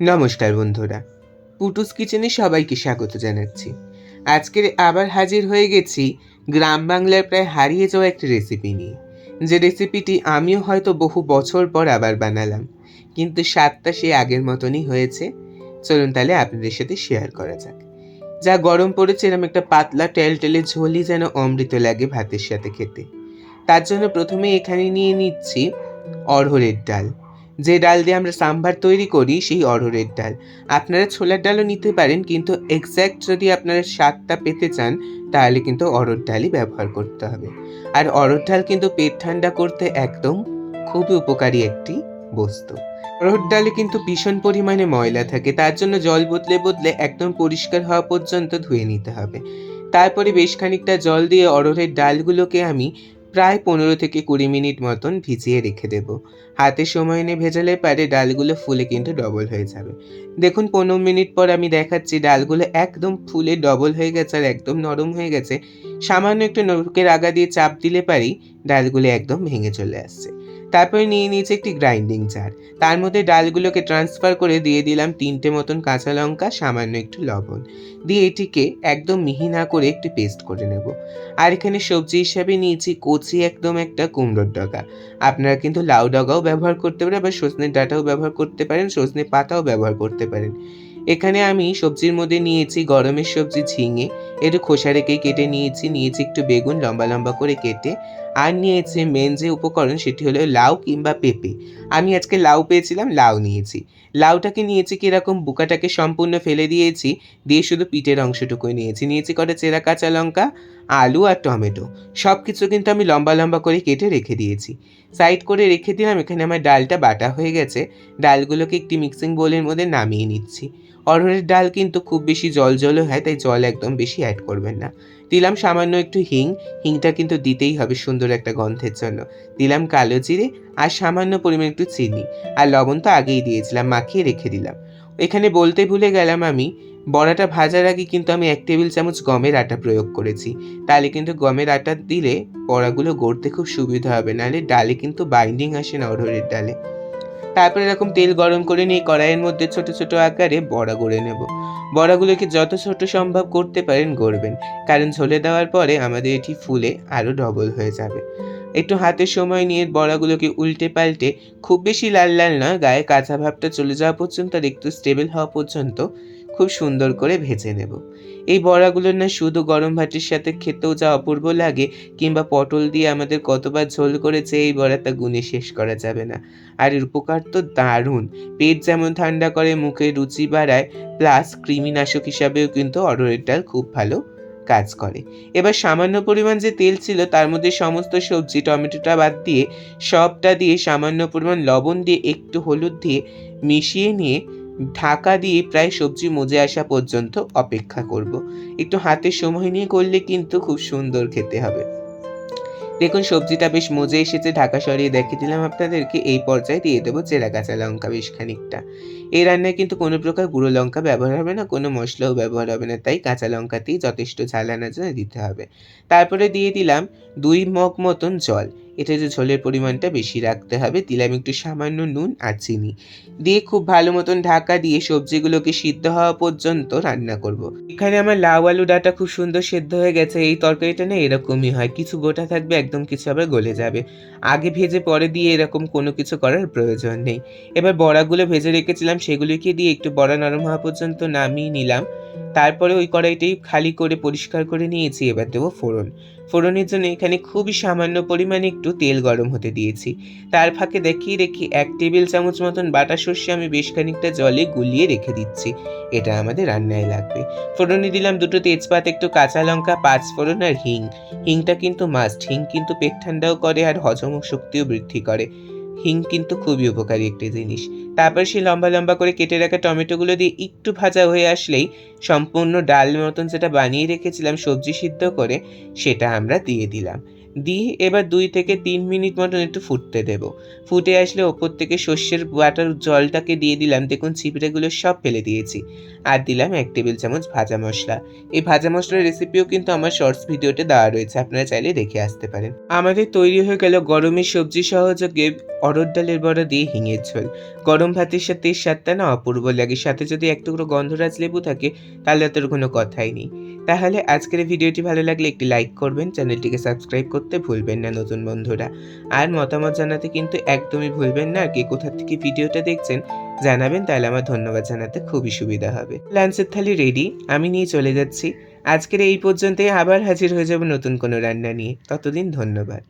নমস্কার বন্ধুরা, পুটুস কিচেনে সবাইকে স্বাগত জানাচ্ছি। আজকের আবার হাজির হয়ে গেছি গ্রাম বাংলার প্রায় হারিয়ে যাওয়া একটি রেসিপি নিয়ে। যে রেসিপিটি আমিও হয়তো বহু বছর পর আবার বানালাম, কিন্তু স্বাদটা সে আগের মতনই হয়েছে। চলুন তাহলে আপনাদের সাথে শেয়ার করা যাক। যা গরম পড়েছে এরকম একটা পাতলা টেলটেলে ঝোলই যেন অমৃত লাগে ভাতের সাথে খেতে। তার জন্য প্রথমে এখানে নিয়ে নিচ্ছি অড়হরের ডাল। যে ডাল দিয়ে আমরা সাম্বার তৈরি করি, সেই অড়হরের ডাল। আপনারা ছোলার ডালও নিতে পারেন, কিন্তু এক্স্যাক্ট যদি আপনারা স্বাদটা পেতে চান, তাহলে কিন্তু অরহর ডালই ব্যবহার করতে হবে। আর অড়হর ডাল কিন্তু পেট ঠান্ডা করতে একদম খুবই উপকারী একটি বস্তু। অড়হর ডালে কিন্তু ভীষণ পরিমাণে ময়লা থাকে, তার জন্য জল বদলে বদলে একদম পরিষ্কার হওয়া পর্যন্ত ধুয়ে নিতে হবে। তারপরে বেশ খানিকটা জল দিয়ে অড়হরের ডালগুলোকে আমি প্রায় পনেরো থেকে কুড়ি মিনিট মতন ভিজিয়ে রেখে দেবো। হাতে সময় এনে ভেজালে পারে ডালগুলো ফুলে কিন্তু ডবল হয়ে যাবে। দেখুন, পনেরো মিনিট পর আমি দেখাচ্ছি ডালগুলো একদম ফুলে ডবল হয়ে গেছে আর একদম নরম হয়ে গেছে। সামান্য একটু নরকের আগা দিয়ে চাপ দিলে পারি ডালগুলো একদম ভেঙে চলে আসছে। তারপরে নিয়ে নিয়েছি একটি গ্রাইন্ডিং জার তার মধ্যে ডালগুলোকে ট্রান্সফার করে দিয়ে দিলাম তিনটে মতন কাঁচা লঙ্কা, সামান্য একটু লবণ। দিয়ে এটিকে একদম মিহি না করে একটু পেস্ট করে নেব। আর এখানে সবজি হিসাবে নিয়েছি কচি একদম একটা কুমড়োর ডগা। আপনারা কিন্তু লাউ ডগাও ব্যবহার করতে পারেন আবার সজনের ডাঁটাও ব্যবহার করতে পারেন, সজনে পাতাও ব্যবহার করতে পারেন। এখানে আমি সবজির মধ্যে নিয়েছি গরমের সবজি ঝিঙে। একটু খোসা রেখে কেটে নিয়েছি নিয়েছি একটু বেগুন লম্বা লম্বা করে কেটে। আর নিয়েছে মেন যে উপকরণ সেটি হলো লাউ কিংবা পেঁপে। আমি আজকে লাউ পেয়েছিলাম, লাউ নিয়েছি। লাউটাকে নিয়েছি কীরকম? বুকাটাকে সম্পূর্ণ ফেলে দিয়েছি, দিয়ে শুধু পিঠের অংশটুকুই নিয়েছি। নিয়েছি কটা চেরা কাঁচা লঙ্কা, আলু আর টমেটো। সব কিছু কিন্তু আমি লম্বা লম্বা করে কেটে রেখে দিয়েছি। সাইড করে রেখে দিলাম, এখানে আমার ডালটা বাটা হয়ে গেছে। ডালগুলোকে একটি মিক্সিং বোলের মধ্যে নামিয়ে নিচ্ছি। অরহরের ডাল কিন্তু খুব বেশি জল জলও হয়, তাই জল একদম বেশি অ্যাড করবেন না। দিলাম সামান্য একটু হিং, হিংটা কিন্তু দিতেই হবে সুন্দর একটা গন্ধের জন্য। দিলাম কালো জিরে আর সামান্য পরিমাণ একটু চিনি আর লবণ তো আগেই দিয়েছিলাম, মাখিয়ে রেখে দিলাম। এখানে বলতে ভুলে গেলাম আমি, বড়াটা ভাজার আগে কিন্তু আমি এক টেবিল চামচ গমের আটা প্রয়োগ করেছি। তাহলে কিন্তু গমের আটা দিলে বড়াগুলো গড়তে খুব সুবিধা হবে, নাহলে ডালে কিন্তু বাইন্ডিং আসে না অরহরের ডালে। তারপরে এরকম তেল গরম করে নিয়ে কড়াইয়ের মধ্যে ছোট ছোট আকারে বড়া গড়ে নেব। বড়াগুলোকে যত ছোট সম্ভব করতে পারেন গড়বেন, কারণ ঝোলে দেওয়ার পরে আমাদের এটি ফুলে আরও ডবল হয়ে যাবে। একটু হাতে সময় নিয়ে বড়াগুলোকে উল্টে পাল্টে, খুব বেশি লাল লাল নয়, গায়ে কাঁচা ভাবটা চলে যাওয়া পর্যন্ত আর একটু স্টেবল হওয়া পর্যন্ত খুব সুন্দর করে ভেজে নেব। এই বড়াগুলো না শুধু গরম ভাতের সাথে খেতেও যা অপূর্ব লাগে কিংবা পটল দিয়ে আমাদের কতবার ঝোল করেছে, এই বড়াটা গুনে শেষ করা যাবে না। আর এর উপকার তো দারুণ। পেট যেমন ঠান্ডা করে, মুখে রুচি বাড়ায় প্লাস কৃমিনাশক হিসাবেও কিন্তু অরহরের ডাল খুব ভালো কাজ করে। এবার সামান্য পরিমাণ যে তেল ছিল, তার মধ্যে সমস্ত সবজি, টমেটোটা বাদ দিয়ে সবটা দিয়ে সামান্য পরিমাণ লবণ দিয়ে একটু হলুদ দিয়ে মিশিয়ে নিয়ে ঢাকা দিয়ে প্রায় সবজি মজে আসা পর্যন্ত অপেক্ষা করব। একটু হাতে সময় নিয়ে করলে কিন্তু খুব সুন্দর খেতে হবে। দেখুন, সবজিটা বেশ মজে এসেছে। ঢাকা সরিয়ে দেখে দিলাম আপনাদেরকে। এই পর্যায়ে দিয়ে দেবো চেরা কাঁচা লঙ্কা বেশ খানিকটা। এই রান্নায় কিন্তু কোনো প্রকার গুঁড়ো লঙ্কা ব্যবহার হবে না, কোনো মশলাও ব্যবহার হবে না। তাই কাঁচা লঙ্কাতেই যথেষ্ট ঝাল আনার জন্য দিতে হবে। তারপরে দিয়ে দিলাম দুই মগ মতন জল। এটা যে ঝোলের পরিমাণটা বেশি রাখতে হবে, দিলাম একটু সামান্য নুন আর চিনি। দিয়ে খুব ভালো মতন ঢাকা দিয়ে সবজিগুলোকে সিদ্ধ হওয়া পর্যন্ত রান্না করব। এখানে আমার লাউ আলু ডাটা খুব সুন্দর সেদ্ধ হয়ে গেছে, এই তরকারিটা না এরকমই হয়, কিছু গোটা থাকবে, একদম কিছু আবার গলে যাবে। আগে ভেজে পরে দিয়ে এরকম কোনো কিছু করার প্রয়োজন নেই। এবার বড়াগুলো ভেজে রেখেছিলাম, সেগুলিকে দিয়ে একটু বড়া নরম হওয়া পর্যন্ত নামিয়ে নিলাম। তারপরে ওই কড়াইটাই খালি করে পরিষ্কার করে নিয়েছি, এবার দেবো ফোড়ন। ফোড়নের জন্য এখানে খুবই সামান্য পরিমাণে একটু তেল গরম হতে দিয়েছি। তার ফাঁকে দেখিয়ে দেখি এক টেবিল চামচ মতন বাটা সর্ষে আমি বেশ খানিকটা জলে গুলিয়ে রেখে দিচ্ছি। এটা আমাদের রান্নায় লাগবে। ফোড়নে দিলাম দুটো তেজপাত, একটু কাঁচা লঙ্কা, পাঁচ ফোড়ন আর হিং। হিংটা কিন্তু মাস্ট হিং কিন্তু পেট ঠান্ডাও করে আর হজম শক্তিও বৃদ্ধি করে। হিং কিন্তু খুবই উপকারী একটি জিনিস। তারপর সেই লম্বা লম্বা করে কেটে রাখা টমেটোগুলো দিয়ে একটু ভাজা হয়ে আসলেই সম্পূর্ণ ডাল মতন যেটা বানিয়ে রেখেছিলাম সবজি সিদ্ধ করে, সেটা আমরা দিয়ে দিলাম। দিয়ে এবার দুই থেকে তিন মিনিট মতন একটু ফুটতে দেব। ফুটে আসলে ওপর থেকে সর্ষের বাটার জলটাকে দিয়ে দিলাম। দেখুন ছিপড়েগুলো সব ফেলে দিয়েছি। আর দিলাম এক টেবিল চামচ ভাজা মশলা। এই ভাজা মশলার রেসিপিও কিন্তু আমার শর্টস ভিডিওতে দেওয়া রয়েছে। আপনারা চাইলে দেখে আসতে পারেন। আমাদের তৈরি হয়ে গেল গরমের সবজি সহযোগে অরড় ডালের বড়া দিয়ে হিঙের ঝোল। গরম ভাতের সাথে স্বাদটা না অপূর্ব লাগে। সাথে যদি এক টুকরো গন্ধরাজ লেবু থাকে, তাহলে তোর কোনো কথাই নেই। তাহলে আজকের ভিডিওটি ভালো লাগলে একটি লাইক করবেন, চ্যানেলটিকে সাবস্ক্রাইব করতে ভুলবেন না নতুন বন্ধুরা। আর মতামত জানাতে কিন্তু একদমই ভুলবেন না। আর কে কোথা থেকে ভিডিওটা দেখছেন, জানাবেন, তাহলে আমার ধন্যবাদ জানাতে খুবই সুবিধা হবে। লাঞ্চের থালি রেডি আমি নিয়ে চলে যাচ্ছি। আজকের এই পর্যন্তই। আবার হাজির হয়ে যাব নতুন কোনো রান্না নিয়ে। ততদিন ধন্যবাদ।